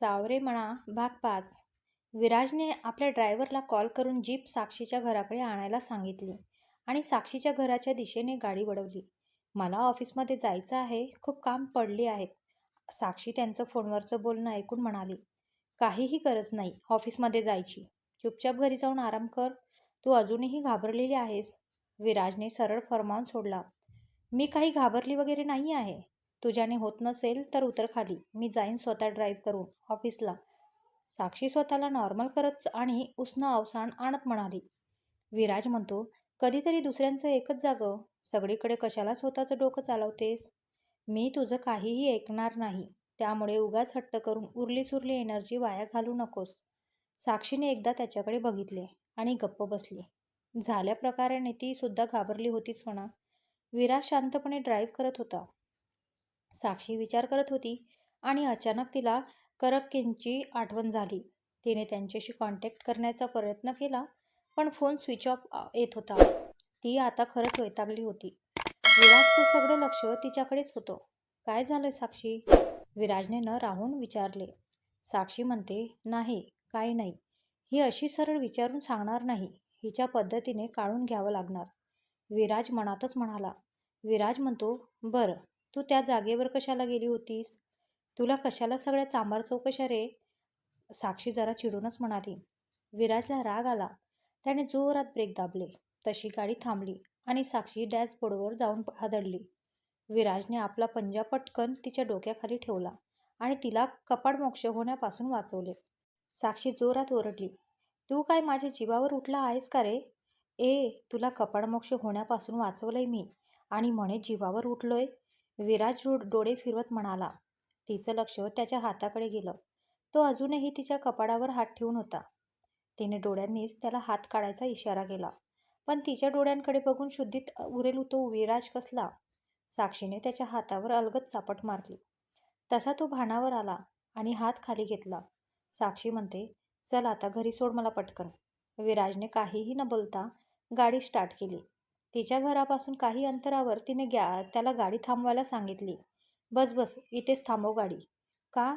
सावरे म्हणा भाग पाच. विराजने आपल्या ड्रायव्हरला कॉल करून जीप साक्षीच्या घराकडे आणायला सांगितली आणि साक्षीच्या घराच्या दिशेने गाडी वळवली. मला ऑफिसमध्ये जायचं आहे खूप काम पडली आहेत. साक्षी त्यांचं फोनवरचं बोलणं ऐकून म्हणाली काहीही गरज नाही ऑफिसमध्ये जायची. चुपचाप घरी जाऊन आराम कर. तू अजूनही घाबरलेली आहेस. विराजने सरळ फरमावून सोडला मी काही घाबरली वगैरे नाही आहे. तुझ्याने होत नसेल तर उतर खाली. मी जाईन स्वतः ड्राईव्ह करून ऑफिसला साक्षी स्वतःला नॉर्मल करत आणि उष्ण अवसान आणत म्हणाली. विराज म्हणतो कधीतरी दुसऱ्यांचं एकच जागं. सगळीकडे कशाला स्वतःचं डोकं चालवतेस? मी तुझं काहीही ऐकणार नाही. त्यामुळे उगाच हट्ट करून उरली सुरली एनर्जी वाया घालू नकोस. साक्षीने एकदा त्याच्याकडे बघितले आणि गप्प बसली. झाल्या प्रकाराने ती सुद्धा घाबरली होतीच म्हणा. विराज शांतपणे ड्राईव्ह करत होता. साक्षी विचार करत होती आणि अचानक तिला करक्केंची आठवण झाली. तिने त्यांच्याशी कॉन्टॅक्ट करण्याचा प्रयत्न केला पण फोन स्विच ऑफ येत होता. ती आता खरंच वैतागली होती. विराजचं सगळं लक्ष तिच्याकडेच होतं. काय झालं साक्षी? विराजने न राहून विचारले. साक्षी म्हणते नाही काही नाही. ही अशी सरळ विचारून सांगणार नाही. हिच्या पद्धतीने काढून घ्यावं लागणार. विराज मनातच म्हणाला. विराज म्हणतो बरं तू त्या जागेवर कशाला गेली होतीस? तुला कशाला सगळ्या चांबार चौकशा रे? साक्षी जरा चिडूनच म्हणाली. विराजला राग आला. त्याने जोरात ब्रेक दाबले. तशी गाडी थांबली आणि साक्षी डॅशबोर्डवर जाऊन हादडली. विराजने आपला पंजा पटकन तिच्या डोक्याखाली ठेवला आणि तिला कपाडमोक्ष होण्यापासून वाचवले. साक्षी जोरात ओरडली. तू काय माझ्या जीवावर उठला आहेस का रे? ए तुला कपाडमोक्ष होण्यापासून वाचवलंय मी आणि म्हणे जीवावर उठलोय? विराज डोळे फिरवत म्हणाला तिचं लक्ष त्याच्या हाताकडे गेलं. तो अजूनही तिच्या कपाडावर हात ठेवून होता. तिने डोळ्यांनीच त्याला हात काढायचा इशारा केला. पण तिच्या डोळ्यांकडे बघून शुद्धीत उरेल तो विराज कसला? साक्षीने त्याच्या हातावर अलगद चापट मारली. तसा तो भानावर आला आणि हात खाली घेतला. साक्षी म्हणते चल आता घरी सोड मला पटकन. विराजने काहीही न बोलता गाडी स्टार्ट केली. तिच्या घरापासून काही अंतरावर तिने गॅ त्याला गाडी थांबवायला सांगितली. बस बस इथेच थांबव गाडी. का?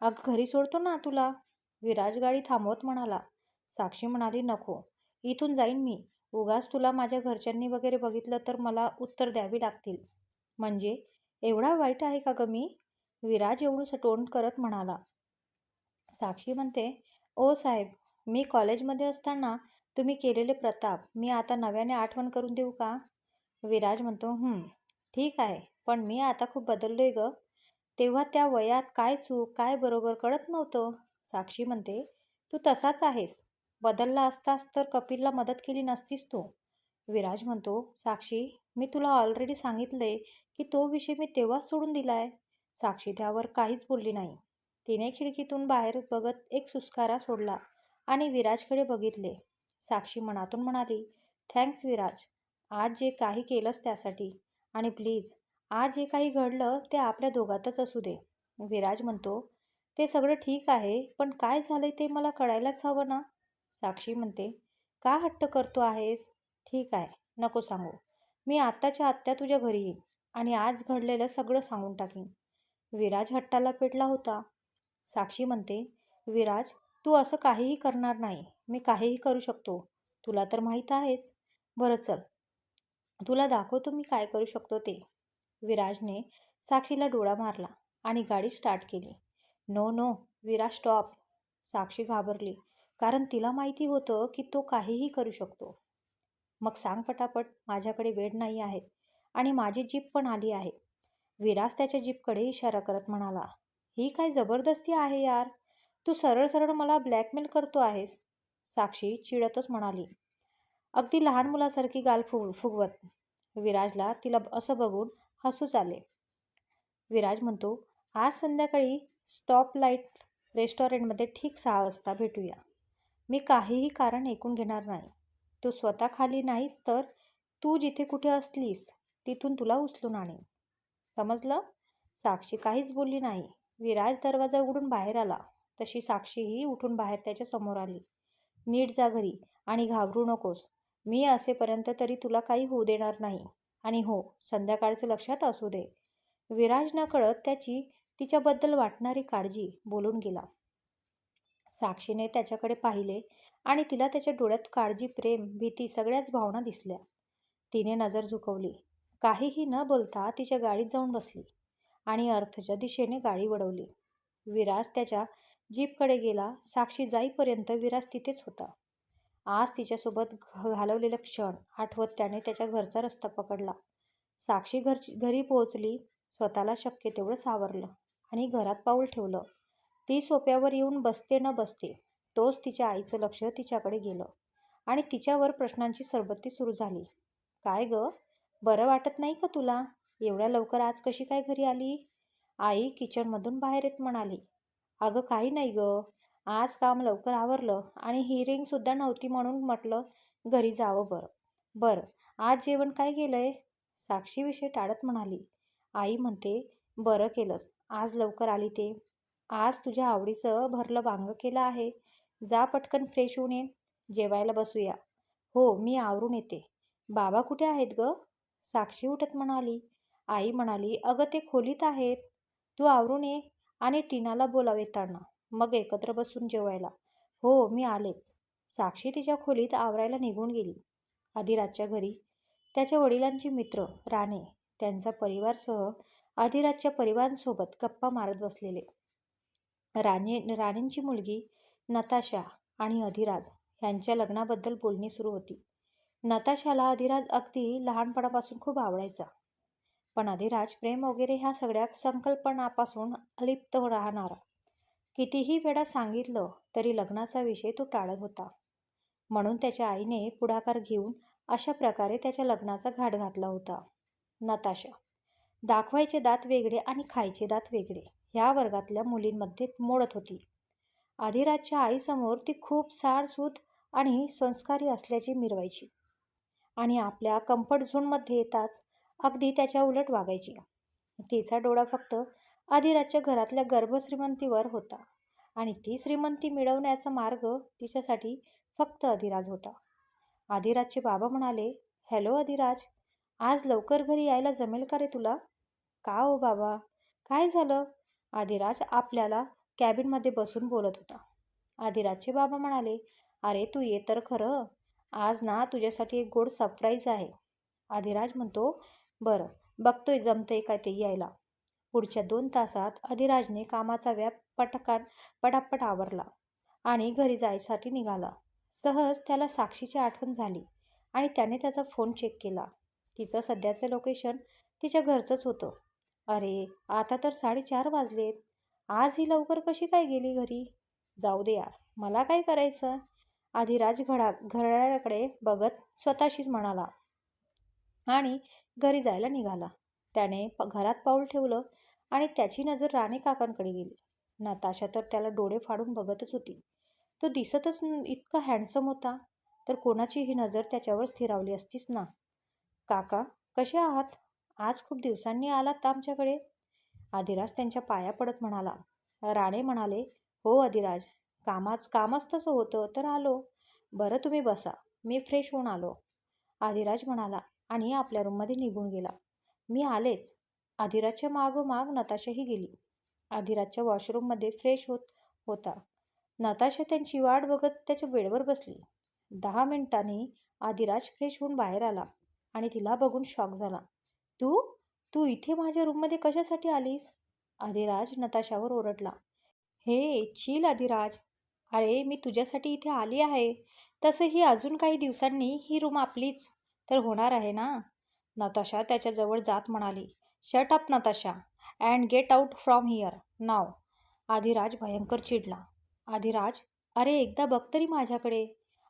अग घरी सोडतो ना तुला? विराज गाडी थांबवत म्हणाला. साक्षी म्हणाली नको. इथून जाईन मी. उगाच तुला माझ्या घरच्यांनी वगैरे बघितलं तर मला उत्तर द्यावी लागतील. म्हणजे? एवढा वाईट आहे का ग मी? विराज एवढं सटोंड करत म्हणाला. साक्षी म्हणते ओ साहेब मी कॉलेजमध्ये असताना तुम्ही केलेले प्रताप मी आता नव्याने आठवण करून देऊ का? विराज म्हणतो ठीक आहे पण मी आता खूप बदललोय ग. तेव्हा त्या वयात काय चूक काय बरोबर कळत नव्हतं. साक्षी म्हणते तू तसाच आहेस. बदलला असतास तर कपिलला मदत केली नसतीस तू. विराज म्हणतो साक्षी मी तुला ऑलरेडी सांगितले की तो विषय मी तेव्हाच सोडून दिलाय. साक्षी त्यावर काहीच बोलली नाही. तिने खिडकीतून बाहेर बघत एक सुस्कारा सोडला आणि विराजकडे बघितले. साक्षी मनातून म्हणाली थँक्स विराज आज जे काही केलंस त्यासाठी. आणि प्लीज आज जे काही घडलं ते आपल्या दोघातच असू दे. विराज म्हणतो ते सगळं ठीक आहे पण काय झालंय ते मला कळायलाच हवं ना? साक्षी म्हणते का हट्ट करतो आहेस? ठीक आहे नको सांगू. मी आत्ताच्या आत्या तुझ्या घरी येईन आणि आज घडलेलं सगळं सांगून टाकीन. विराज हट्टाला पेटला होता. साक्षी म्हणते विराज तू असं काहीही करणार नाही. मी काहीही करू शकतो. तुला तर माहीत आहेच. बरं चल. तुला दाखवतो मी काय करू शकतो ते. विराजने साक्षीला डोळा मारला आणि गाडी स्टार्ट केली. No no Viraj stop. Sakshi घाबरली कारण तिला माहिती होतं की तो काहीही करू शकतो. मग सांग पटापट माझ्याकडे वेळ नाही आहे आणि माझी जीप पण आली आहे. विराज त्याच्या जीपकडे इशारा करत म्हणाला ही काय जबरदस्ती आहे यार. तू सरळ सरळ मला ब्लॅकमेल करतो आहेस. साक्षी चिडतच म्हणाली अगदी लहान मुलासारखी गाल फुग फुगवत विराजला तिला असं बघून हसूच आले. विराज म्हणतो आज संध्याकाळी स्टॉप लाइट रेस्टॉरंटमध्ये ठीक सहा वाजता भेटूया. मी काहीही कारण ऐकून घेणार नाही. तू स्वतः खाली नाहीस तर तू जिथे कुठे असलीस तिथून तुला उचलून आणेन समजलं? साक्षी काहीच बोलली नाही. विराज दरवाजा उघडून बाहेर आला. तशी साक्षीही उठून बाहेर त्याच्यासमोर आली. नीट जा घरी आणि घाबरू नकोस. मी असेपर्यंत तरी तुला काही होऊ देणार नाही. आणि हो संध्याकाळचं लक्षात असू दे. विराज न कळत त्याची तिच्याबद्दल वाटणारी काळजी बोलून गेला. साक्षीने त्याच्याकडे पाहिले आणि तिला त्याच्या डोळ्यात काळजी प्रेम भीती सगळ्याच भावना दिसल्या. तिने नजर झुकवली. काहीही न बोलता तिच्या गाडीत जाऊन बसली आणि अर्थच्या दिशेने गाडी वळवली. विराज त्याच्या जीपकडे गेला साक्षी जाईपर्यंत विराज तिथेच होता. आज तिच्यासोबत घ घालवलेलं क्षण आठवत त्याने त्याच्या घरचा रस्ता पकडला. साक्षी घरची घरी पोहोचली स्वतःला शक्य तेवढं सावरलं आणि घरात पाऊल ठेवलं. ती सोप्यावर येऊन बसते न बसते तोच तिच्या आईचं लक्ष तिच्याकडे गेलं आणि तिच्यावर प्रश्नांची सरबत्ती सुरू झाली. काय ग? बरं वाटत नाही का तुला? एवढ्या लवकर आज कशी काय घरी आली? आई किचनमधून बाहेर येत म्हणाली. अगं काही नाही ग. आज काम लवकर आवरलं आणि हिरिंगसुद्धा नव्हती म्हणून म्हटलं घरी जावं बरं. बरं आज जेवण काय केलं आहे साक्षीविषयी टाळत म्हणाली. आई म्हणते बरं केलंस. आज लवकर आली ते. आज तुझ्या आवडीचं भरलं वांगं केलं आहे. जा पटकन फ्रेश होऊन ये. जेवायला बसूया. हो मी आवरून येते. बाबा कुठे आहेत ग? साक्षी उठत म्हणाली. आई म्हणाली अगं ते खोलीत आहेत. तू आवरून ये. आणि टीनाला बोलाव येताना मग एकत्र बसून जेवायला. हो मी आलेच. साक्षी तिच्या खोलीत आवरायला निघून गेली. आधिराजच्या घरी. त्याच्या वडिलांची मित्र राणे त्यांचा परिवारसह आधिराजच्या परिवारांसोबत गप्पा मारत बसलेले. राणे राणेंची मुलगी नताशा आणि अधिराज यांच्या लग्नाबद्दल बोलणी सुरू होती. नताशाला अधिराज अगदी लहानपणापासून खूप आवडायचा. पण अधिराज प्रेम वगैरे ह्या सगळ्या संकल्पनापासून अलिप्त राहणारा. कितीही वेळा सांगितलं तरी लग्नाचा विषय तो टाळत होता. म्हणून त्याच्या आईने पुढाकार घेऊन अशा प्रकारे त्याच्या लग्नाचा घाट घातला होता. नताशा दाखवायचे दात वेगळे आणि खायचे दात वेगळे ह्या वर्गातल्या मुलींमध्ये मोडत होती. आधीराजच्या आईसमोर ती खूप सारसूद आणि संस्कारी असल्याची मिरवायची. आणि आपल्या कम्फर्ट झोनमध्ये येताच अगदी त्याच्या उलट वागायची. तिचा डोळा फक्त आधिराजच्या घरातल्या गर्भश्रीमंतीवर होता आणि ती श्रीमंती मिळवण्याचा मार्ग तिच्यासाठी फक्त अधिराज होता. अधिराजचे बाबा म्हणाले हॅलो अधिराज आज लवकर घरी यायला जमेल का रे तुला? का हो बाबा? काय झालं? आधिराज आपल्याला कॅबिनमध्ये बसून बोलत होता. आधिराजचे बाबा म्हणाले अरे तू ये तर खरं आज ना तुझ्यासाठी एक गोड सरप्राईज आहे. आधिराज म्हणतो बरं बघतोय जमतंय काय ते यायला. पुढच्या दोन तासात अधिराजने कामाचा व्याप पटकान पटापट आवरला आणि घरी जायसाठी निघाला. सहज त्याला साक्षीची आठवण झाली आणि त्याने त्याचा फोन चेक केला. तिचं सध्याचं लोकेशन तिच्या घरचंच होतं. अरे आता तर साडेचार वाजलेत. आज ही लवकर कशी काय गेली घरी? जाऊ दे यार मला काय करायचं? आधिराज घडा घराकडे बघत स्वतःशीच म्हणाला. आणि घरी जायला निघाला. त्याने प घरात पाऊल ठेवलं आणि त्याची नजर राणे काकांकडे गेली. नताशा तर त्याला डोळे फाडून बघतच होती. तो दिसतच इतका हँडसम होता तर कोणाची ही नजर त्याच्यावर स्थिरावली असतीच ना? काका कसे आहात? आज खूप दिवसांनी आलात आमच्याकडे? आधिराज त्यांच्या पाया पडत म्हणाला. राणे म्हणाले हो अधिराज कामाच कामच तसं होतं तर आलो. बरं तुम्ही बसा मी फ्रेश होऊन आलो. आधिराज म्हणाला आणि आपल्या रूममध्ये निघून गेला. मी आलेच. आधिराजच्या मागोमाग नताशाही गेली. आधिराजच्या वॉशरूममध्ये फ्रेश होत होता. नताशा त्यांची वाट बघत त्याच्या बेडवर बसली. दहा मिनिटांनी आधिराज फ्रेश होऊन बाहेर आला आणि तिला बघून शॉक झाला. तू? तू इथे माझ्या रूममध्ये कशासाठी आलीस? आधिराज नताशावर ओरडला. हे चिल आधिराज अरे मी तुझ्यासाठी इथे आली आहे. तसंही अजून काही दिवसांनी ही रूम आपलीच. तर होणार आहे ना? नताशा त्याच्याजवळ जात म्हणाली. Shut up Natasha and get out from here नाव आधिराज भयंकर चिडला. आधिराज अरे एकदा बघ तरी माझ्याकडे.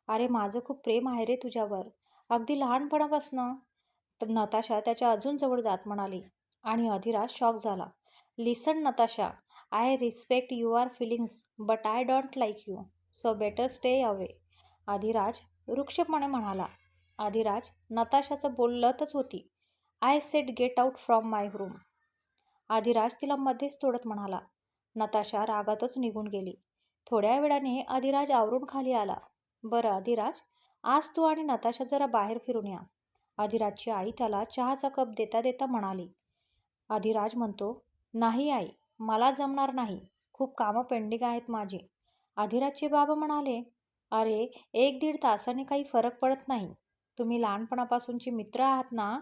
अरे माझं खूप प्रेम आहे रे तुझ्यावर. अगदी लहानपणापासनं. तर नताशा त्याच्या अजून जवळ जात म्हणाली. आणि अधिराज शॉक झाला. Listen Natasha I respect your feelings but I don't like you so better stay away Adhiraj वृक्षपणे म्हणाला. अधिराज नताशाचं बोलतच होती. I said get out from my room Adhiraj तिला मध्येच तोडत म्हणाला. नताशा रागातच निघून गेली. थोड्या वेळाने अधिराज आवरून खाली आला. बरं अधिराज आज तू आणि नताशा जरा बाहेर फिरून या. अधिराजची आई त्याला चहाचा कप देता देता म्हणाली. अधिराज म्हणतो नाही आई मला जमणार नाही. खूप कामं पेंडिंग आहेत माझी. अधिराजचे बाबा म्हणाले अरे एक दीड तासाने काही फरक पडत नाही. तुम्ही लहानपणापासूनचे मित्र आहात ना?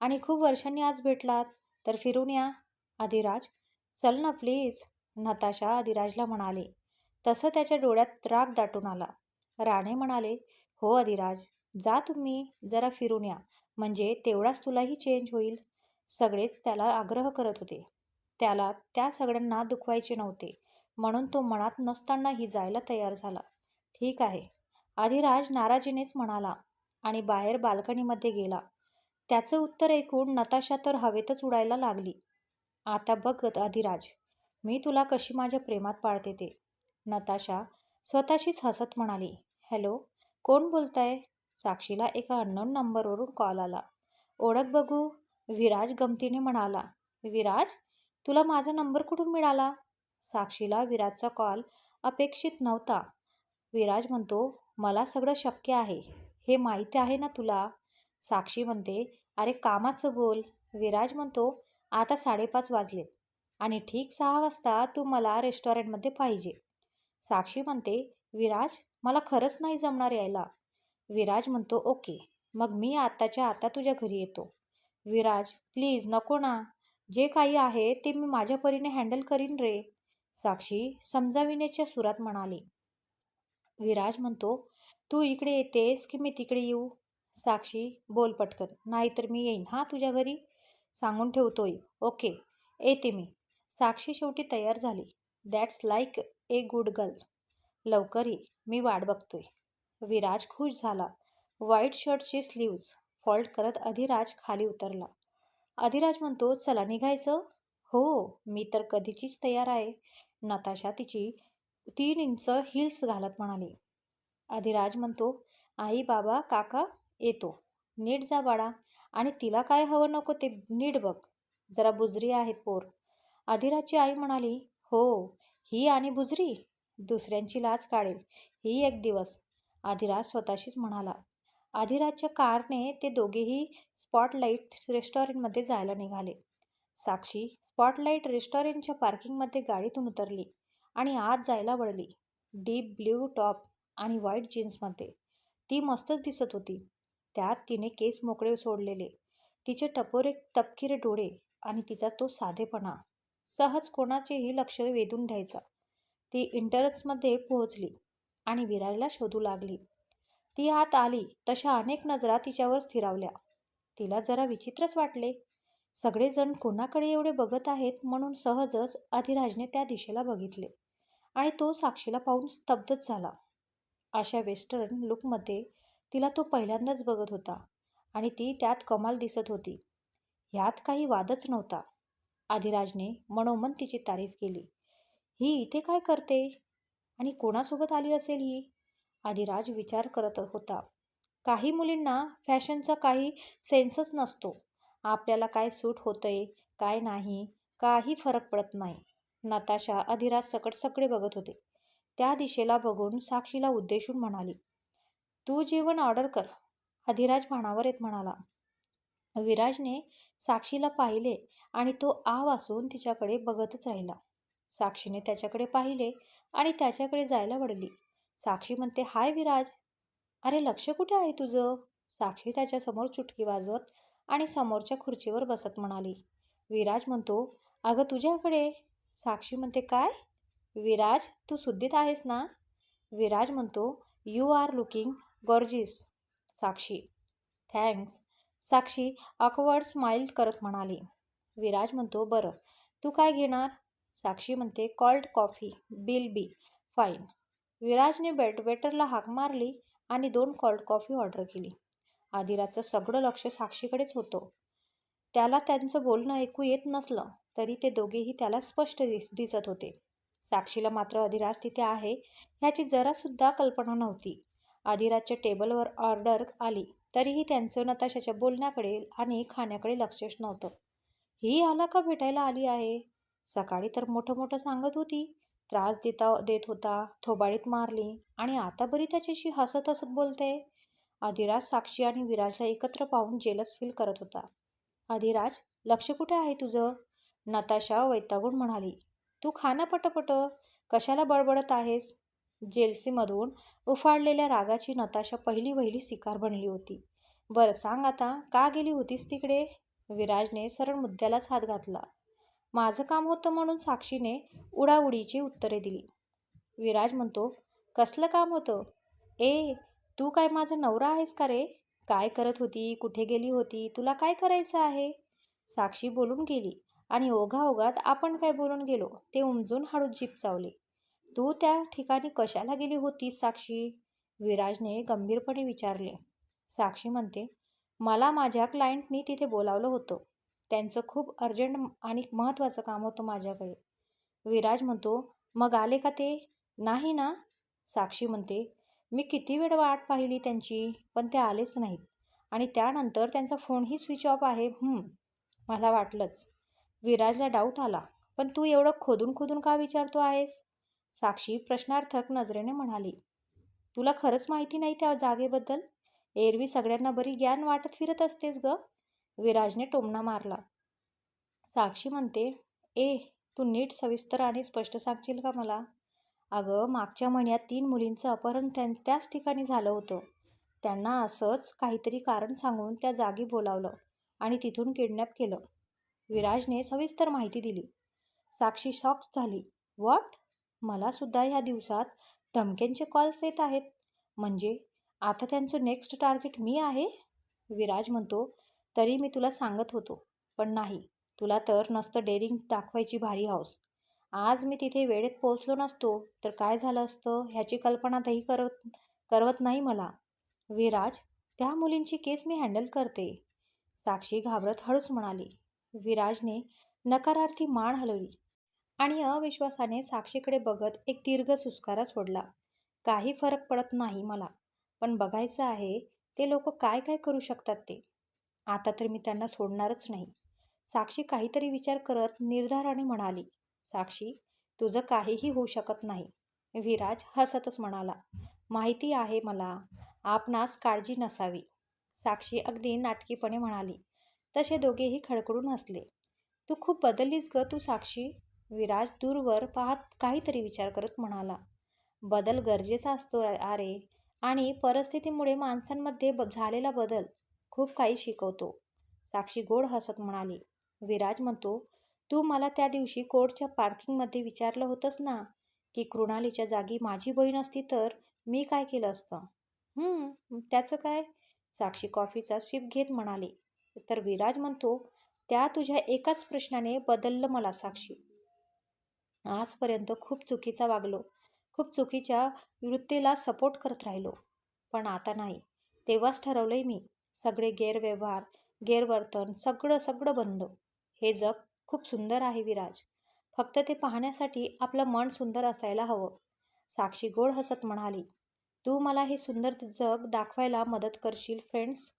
आणि खूप वर्षांनी आज भेटलात. तर फिरून या अधिराज चल ना प्लीज नताशा अधिराजला म्हणाले. तसं त्याच्या डोळ्यात राग दाटून आला. राणे म्हणाले हो अधिराज जा तुम्ही जरा फिरून या. म्हणजे तेवढाच तुलाही चेंज होईल. सगळेच त्याला आग्रह करत होते. त्याला त्या सगळ्यांना दुखवायचे नव्हते. म्हणून तो मनात नसतानाही जायला तयार झाला. ठीक आहे. अधिराज नाराजीनेच म्हणाला आणि बाहेर बाल्कनीमध्ये गेला. त्याचं उत्तर ऐकून नताशा तर हवेतच उडायला लागली. आता बघ अधिराज मी तुला कशी माझ्या प्रेमात पाळते ते. नताशा स्वतःशीच हसत म्हणाली हॅलो कोण बोलताय? साक्षीला एका अननोन नंबरवरून कॉल आला. ओळख बघू विराज गमतीने म्हणाला. विराज तुला माझा नंबर कुठून मिळाला? साक्षीला विराजचा कॉल अपेक्षित नव्हता. विराज म्हणतो मला सगळं शक्य आहे. हे माहिती आहे ना तुला? साक्षी म्हणते अरे कामाचं बोल. विराज म्हणतो आता साडेपाच वाजले आणि ठीक सहा वाजता तू मला रेस्टॉरंटमध्ये पाहिजे. साक्षी म्हणते विराज मला खरंच नाही जमणार यायला. विराज म्हणतो ओके मग मी आत्ताच्या आता तुझ्या घरी येतो. विराज प्लीज नको ना. जे काही आहे ते मी माझ्या परीने हँडल करीन रे. साक्षी समजाविण्याच्या सुरात म्हणाली. विराज म्हणतो तू इकडे येतेस की मी तिकडे येऊ? साक्षी बोल पटकन. नाहीतर मी येईन हां तुझ्या घरी? सांगून ठेवतोय. ओके. येते मी. साक्षी शेवटी तयार झाली. That's like a good girl लवकर ये. मी वाट बघतोय. विराज खुश झाला. व्हाईट शर्टचे स्लीव्ज फॉल्ट करत अधिराज खाली उतरला. अधिराज म्हणतो चला निघायचं? हो मी तर कधीचीच तयार आहे. नताशा तिची तीन इंच हिल्स घालत म्हणाली. अधिराज म्हणतो आई बाबा काका येतो. नीट जा बाळा. आणि तिला काय हवं नको ते नीट बघ. जरा बुजरी आहेत पोर. अधिराजची आई म्हणाली हो ही आणि बुजरी? दुसऱ्यांची लाच काढेल. ही एक दिवस. अधिराज स्वतःशीच म्हणाला अधिराजच्या कारने ते दोघेही स्पॉटलाईट रेस्टॉरंटमध्ये जायला निघाले. साक्षी स्पॉटलाईट रेस्टॉरंटच्या पार्किंगमध्ये गाडीतून उतरली आणि आत जायला वळली. डीप ब्ल्यू टॉप आणि व्हाईट जीन्समध्ये. ती मस्तच दिसत होती. त्यात तिने केस मोकळे सोडलेले. तिचे टपोरे तपकिरे डोळे आणि तिचा तो साधेपणा. सहज कोणाचेही लक्ष वेधून द्यायचा ती इंटरन्समध्ये पोहोचली आणि विराजला शोधू लागली. ती आत आली तशा अनेक नजरा तिच्यावर स्थिरावल्या. तिला जरा विचित्रच वाटले. सगळेजण कोणाकडे एवढे बघत आहेत म्हणून सहजच अधिराजने त्या दिशेला बघितले आणि तो साक्षीला पाहून स्तब्धच झाला. अशा वेस्टर्न लुकमध्ये तिला तो पहिल्यांदाच बघत होता आणि ती त्यात कमाल दिसत होती. ह्यात काही वादच नव्हता. आधिराजने मनोमन तिची तारीफ केली. ही इथे काय करते? आणि कोणासोबत आली असेल ही? आधिराज विचार करत होता. काही मुलींना फॅशनचा काही सेन्सच नसतो. आपल्याला काय सूट होतंय काय नाही काही फरक पडत नाही. नताशा अधिराज सकट सगळे बघत होते. त्या दिशेला बघून साक्षीला उद्देशून म्हणाली तू जेवण ऑर्डर कर. अधिराज भाणावर येत म्हणाला विराजने साक्षीला पाहिले आणि तो आ वासून तिच्याकडे बघतच राहिला. साक्षीने त्याच्याकडे पाहिले आणि त्याच्याकडे जायला वडली साक्षी म्हणते हाय विराज. अरे लक्ष कुठे आहे तुझं? साक्षी त्याच्यासमोर चुटकी वाजवत आणि समोरच्या खुर्चीवर बसत म्हणाली. विराज म्हणतो अगं तुझ्याकडे? साक्षी म्हणते काय? विराज तू सुद्धीत आहेस ना? विराज म्हणतो you are looking gorgeous Sakshi. Thanks Sakshi awkward smile करत म्हणाली. विराज म्हणतो बरं. तू काय घेणार? साक्षी म्हणते cold coffee will be fine विराजने बेट वेटरला हाक मारली आणि दोन कॉल्ड कॉफी ऑर्डर केली. आदिराजचं सगळं लक्ष साक्षीकडेच होतं. त्याला त्यांचं बोलणं ऐकू येत नसलं तरी ते दोघेही त्याला स्पष्ट दिस दिसत होते. साक्षीला मात्र अधिराज तिथे आहे ह्याची जरासुद्धा कल्पना नव्हती. अधिराजच्या टेबलवर ऑर्डर आली तरीही त्यांचं नताशाच्या बोलण्याकडे आणि खाण्याकडे लक्षच नव्हतं. ही आला का भेटायला आली आहे? सकाळी तर मोठं मोठं सांगत होती. त्रास देता देत होता थोबाळीत मारली आणि आता बरी त्याच्याशी हसत हसत बोलते. अधिराज साक्षी आणि विराजला एकत्र पाहून जेलस फील करत होता. अधिराज लक्ष कुठे आहे तुझं? नताशा वैतागून म्हणाली. तू खाना पटपट. कशाला बडबडत आहेस? जेलसीमधून उफाळलेल्या रागाची नताशा पहिली वहिली शिकार बनली होती. बरं सांग आता का गेली होतीस तिकडे? विराजने सरळ मुद्द्यालाच हात घातला. माझं काम होतं म्हणून साक्षीने उडाउडीची उत्तरे दिली. विराज म्हणतो कसलं काम होतं? ए तू काय माझा नवरा आहेस का रे? काय करत होती? कुठे गेली होती? तुला काय करायचं आहे? साक्षी बोलून गेली. आणि ओघाओघात आपण काय बोलून गेलो ते उमजून हळूच जीप चावले तू त्या ठिकाणी कशाला गेली होतीस साक्षी? विराजने गंभीरपणे विचारले. साक्षी म्हणते मला माझ्या क्लायंटनी तिथे बोलावलं होतं. त्यांचं खूप अर्जंट आणि महत्त्वाचं काम होतं माझ्याकडे. विराज म्हणतो मग आले का ते? नाही ना. साक्षी म्हणते मी किती वेळ वाट पाहिली त्यांची पण ते आलेच नाहीत. आणि त्यानंतर त्यांचा फोनही स्विच ऑफ आहे मला वाटलंच. विराजला डाऊट आला. पण तू एवढं खोदून खोदून का विचारतो आहेस? साक्षी प्रश्नार्थक नजरेने म्हणाली. तुला खरंच माहिती नाही त्या जागेबद्दल? एरवी सगळ्यांना बरी ज्ञान वाटत फिरत असतेस ग. विराजने टोमणा मारला. साक्षी म्हणते ए तू नीट सविस्तर आणि स्पष्ट सांगशील का मला? अगं मागच्या महिन्यात तीन मुलींचं अपहरण त्यां त्याच ठिकाणी झालं होतं. त्यांना असंच काहीतरी कारण सांगून त्या जागी बोलावलं आणि तिथून किडनॅप केलं. विराजने सविस्तर माहिती दिली. साक्षी शॉक झाली. वॉट मला सुद्धा ह्या दिवसात धमक्यांचे कॉल्स येत आहेत. म्हणजे आता त्यांचं नेक्स्ट टार्गेट मी आहे? विराज म्हणतो तरी मी तुला सांगत होतो पण नाही. तुला तर नसतं डेअरिंग दाखवायची भारी हौस आज मी तिथे वेळेत पोहोचलो नसतो तर काय झालं असतं ह्याची कल्पनातही करत करवत नाही मला. विराज त्या मुलींची केस मी हँडल करते. साक्षी घाबरत हळूच म्हणाली. विराजने नकारार्थी मान हलवली आणि अविश्वासाने साक्षीकडे बघत एक दीर्घ सुस्कारा सोडला. काही फरक पडत नाही मला पण बघायचं आहे ते लोक काय काय करू शकतात ते. आता तर मी त्यांना सोडणारच नाही. साक्षी काहीतरी विचार करत निर्धाराने म्हणाली साक्षी तुझं काहीही होऊ शकत नाही. विराज हसतच म्हणाला माहिती आहे मला आपणास काळजी नसावी. साक्षी अगदी नाटकीपणे म्हणाली तसे दोघेही खडखडून हसले. तू खूप बदललीस ग तू साक्षी विराज दूरवर पाहत काहीतरी विचार करत म्हणाला. बदल गरजेचा असतो अरे आणि परिस्थितीमुळे माणसांमध्ये ब झालेला बदल खूप काही शिकवतो. साक्षी गोड हसत म्हणाली. विराज म्हणतो तू मला त्या दिवशी कोर्टच्या पार्किंगमध्ये विचारलं होतंस ना की कृणालीच्या जागी माझी बहीण असती तर मी काय केलं असतं? त्याचं काय? साक्षी कॉफीचा शिप घेत म्हणाली. तर विराज म्हणतो त्या तुझ्या एकाच प्रश्नाने बदललं मला साक्षी. आजपर्यंत खूप चुकीचा वागलो. खूप चुकीच्या वृत्तीला सपोर्ट करत राहिलो. पण आता नाही. तेव्हाच ठरवलंय मी. सगळे गैरव्यवहार गैरवर्तन सगळं सगळं बंद. हे जग खूप सुंदर आहे विराज. फक्त ते पाहण्यासाठी आपलं मन सुंदर असायला हवं. साक्षी गोड हसत म्हणाली तू मला हे सुंदर जग दाखवायला मदत करशील फ्रेंड्स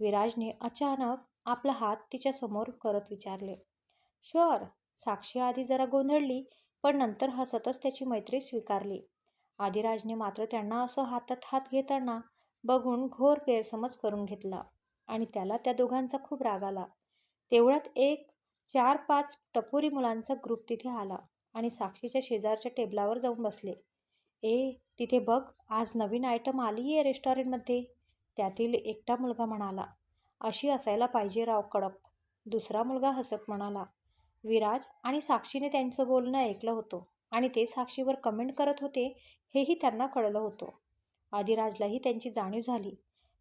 विराजने अचानक आपला हात तिच्यासमोर करत विचारले शुअर साक्षी आधी जरा गोंधळली पण नंतर हसतच त्याची मैत्री स्वीकारली. आदिराजने मात्र त्यांना असं हातात हात घेताना बघून घोर गैरसमज करून घेतला आणि त्याला त्या दोघांचा खूप राग आला. तेवढ्यात एक चार पाच टपोरी मुलांचा ग्रुप तिथे आला आणि साक्षीच्या शेजारच्या टेबलावर जाऊन बसले. ए तिथे बघ आज नवीन आयटम आली आहे रेस्टॉरंटमध्ये. त्यातील एकटा मुलगा म्हणाला अशी असायला पाहिजे राव कडक. दुसरा मुलगा हसत म्हणाला विराज आणि साक्षीने त्यांचं बोलणं ऐकलं होतं आणि ते साक्षीवर कमेंट करत होते हेही त्यांना कळलं होतं. आदिराजलाही त्यांची जाणीव झाली.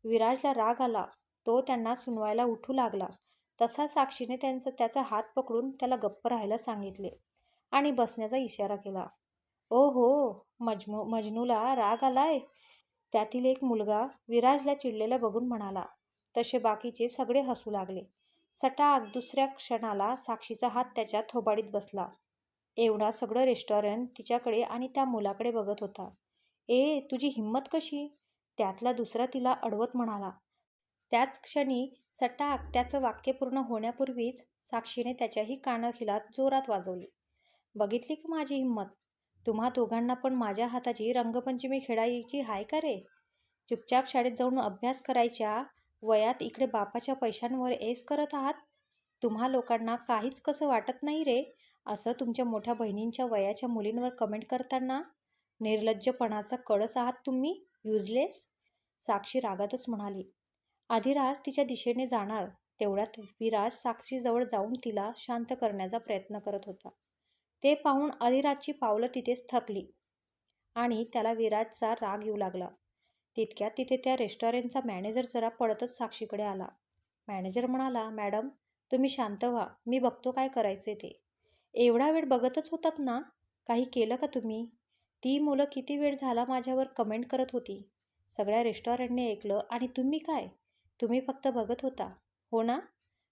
विराजला राग आला. तो त्यांना सुनवायला उठू लागला. तसा साक्षीने त्यांचं त्याचा हात पकडून त्याला गप्प राहायला सांगितले आणि बसण्याचा इशारा केला. ओ हो मजमू मजनूला राग आलाय? त्यातील एक मुलगा विराजला चिडलेला बघून म्हणाला तसे बाकीचे सगळे हसू लागले सटाक दुसऱ्या क्षणाला साक्षीचा हात त्याच्या थोबाडीत बसला. एवढा सगळं रेस्टॉरंट तिच्याकडे आणि त्या मुलाकडे बघत होता. ए तुझी हिंमत कशी त्यातला दुसरा तिला अडवत म्हणाला. त्याच क्षणी सटाक त्याचं वाक्य पूर्ण होण्यापूर्वीच साक्षीने त्याच्याही कानखिलात जोरात वाजवली. बघितली की माझी हिंमत? तुम्हा दोघांना पण माझ्या हाताची रंगपंचमी खेळायची हाय का रे? चुपचाप शाळेत जाऊन अभ्यास करायच्या वयात इकडे बापाच्या पैशांवर एस करत आहात? तुम्हा लोकांना काहीच कसं वाटत नाही रे? असं तुमच्या मोठ्या बहिणींच्या वयाच्या मुलींवर कमेंट करताना? निर्लज्जपणाचा कळस आहात तुम्ही? युजलेस साक्षी रागातच म्हणाली. आधिराज तिच्या दिशेने जाणार तेवढ्यात विराज साक्षीजवळ जाऊन तिला शांत करण्याचा प्रयत्न करत होता. ते पाहून अधिराजची पावलं तिथेच थकली आणि त्याला विराजचा राग येऊ लागला. तितक्यात तिथे त्या रेस्टॉरंटचा मॅनेजर जरा पडतच साक्षीकडे आला. मॅनेजर म्हणाला मॅडम तुम्ही शांत व्हा. मी बघतो काय करायचे ते. एवढा वेळ बघतच होतात ना? काही केलं का तुम्ही? ती मुलं किती वेळ झाला माझ्यावर कमेंट करत होती. सगळ्या रेस्टॉरंटने ऐकलं. आणि तुम्ही काय? तुम्ही फक्त बघत होता. हो ना?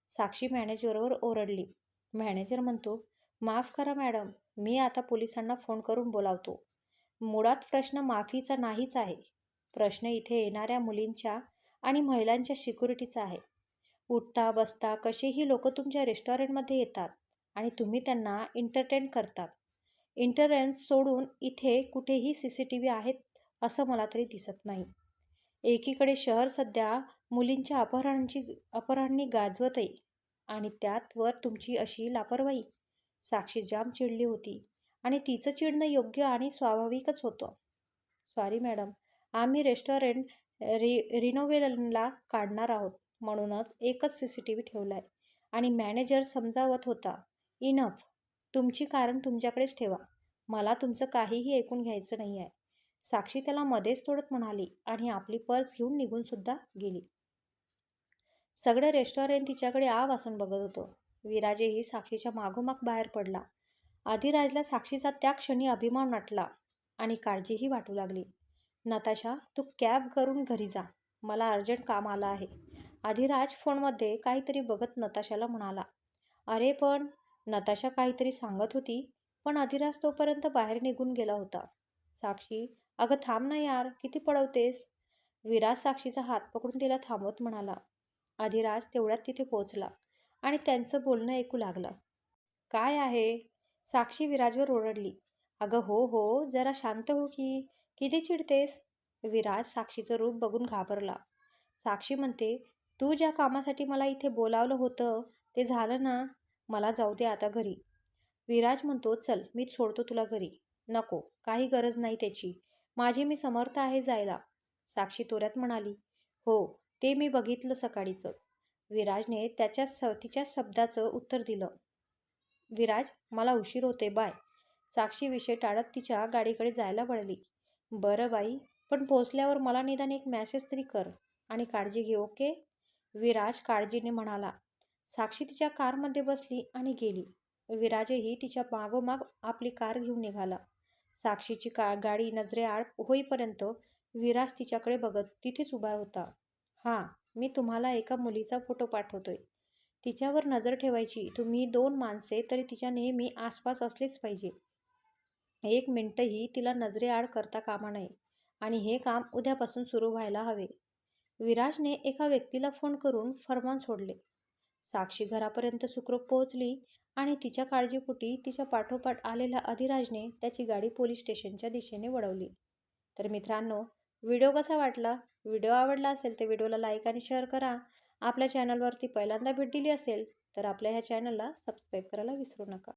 साक्षी मॅनेजरवर ओरडली. मॅनेजर म्हणतो माफ करा मॅडम मी आता पोलिसांना फोन करून बोलावतो. मुळात प्रश्न माफीचा नाहीच आहे. प्रश्न इथे येणाऱ्या मुलींच्या आणि महिलांच्या सिक्युरिटीचा आहे. उठता बसता कसेही लोक तुमच्या रेस्टॉरंटमध्ये येतात आणि तुम्ही त्यांना इंटरटेन करतात. इंटरनेट सोडून इथे कुठेही सी सी टी व्ही आहेत असं मला तरी दिसत नाही. एकीकडे शहर सध्या मुलींच्या अपहरणांची अपहरणी गाजवत आहे आणि त्यात वर तुमची अशी लापरवाही. साक्षी जाम चिडली होती आणि तिचं चिडणं योग्य आणि स्वाभाविकच होतं. सॉरी मॅडम आम्ही रेस्टॉरंट रि रिनोवेलनला काढणार आहोत म्हणूनच एकच सी सी टी व्ही ठेवला आहे आणि मॅनेजर समजावत होता इनफ तुमची कारण तुमच्याकडेच ठेवा. मला तुमचं काहीही ऐकून घ्यायचं नाही आहे साक्षी त्याला मध्येच तोडत म्हणाली आणि आपली पर्स घेऊन निघून सुद्धा गेली. सगळं रेस्टॉरंट तिच्याकडे आ वासून बघत होतो. विराजेही साक्षीच्या मागोमाग बाहेर पडला. आधिराजला साक्षीचा त्या क्षणी अभिमान वाटला आणि काळजीही वाटू लागली. नताशा तू कॅब करून घरी जा. मला अर्जंट काम आलं आहे. आधिराज फोनमध्ये काहीतरी बघत नताशाला म्हणाला. अरे पण नताशा काहीतरी सांगत होती पण अधिराज तोपर्यंत बाहेर निघून गेला होता. साक्षी अगं थांब ना यार किती पळवतेस. विराज साक्षीचा हात पकडून तिला थांबवत म्हणाला. अधिराज तेवढ्यात तिथे पोहोचला. आणि त्यांचं बोलणं ऐकू लागलं. काय आहे? साक्षी विराजवर ओरडली. अगं हो हो जरा शांत हो की. किती चिडतेस? विराज साक्षीचं रूप बघून घाबरला. साक्षी म्हणते तू ज्या कामासाठी मला इथे बोलावलं होतं ते झालं ना? मला जाऊ दे आता घरी. विराज म्हणतो चल मीच सोडतो तुला घरी. नको काही गरज नाही त्याची. माझी मी समर्थ आहे जायला. साक्षी तोऱ्यात म्हणाली हो ते मी बघितलं सकाळीचं. विराजने त्याच्या स तिच्या शब्दाचं उत्तर दिलं. विराज मला उशीर होते बाय. साक्षी विषय टाळत तिच्या गाडीकडे जायला वळली. बरं बाई पण पोचल्यावर मला निदान एक मॅसेज तरी कर आणि काळजी घे ओके? विराज काळजीने म्हणाला. साक्षी तिच्या कारमध्ये बसली आणि गेली. विराजही तिच्या मागोमाग आपली कार घेऊन निघाला. साक्षीची का गाडी नजरेआड होईपर्यंत विराज तिच्याकडे बघत तिथेच उभा होता. हां मी तुम्हाला एका मुलीचा फोटो पाठवतोय. तिच्यावर नजर ठेवायची. तुम्ही दोन माणसे तरी तिच्या नेहमी आसपास असलेच पाहिजे. एक मिनटंही तिला नजरेआड करता कामा नये आणि हे काम उद्यापासून सुरू व्हायला हवे. विराजने एका व्यक्तीला फोन करून फरमान सोडले. साक्षी घरापर्यंत सुखरूप पोहोचली आणि तिच्या काळजीपुटी तिच्या पाठोपाठ आलेल्या अधिराजने त्याची गाडी पोलीस स्टेशनच्या दिशेने वळवली. तर मित्रांनो व्हिडिओ कसा वाटला? व्हिडिओ आवडला असेल तर व्हिडिओला लाईक आणि शेअर करा. आपल्या चॅनलवरती पहिल्यांदा भेट दिली असेल तर आपल्या ह्या चॅनलला सबस्क्राईब करायला विसरू नका.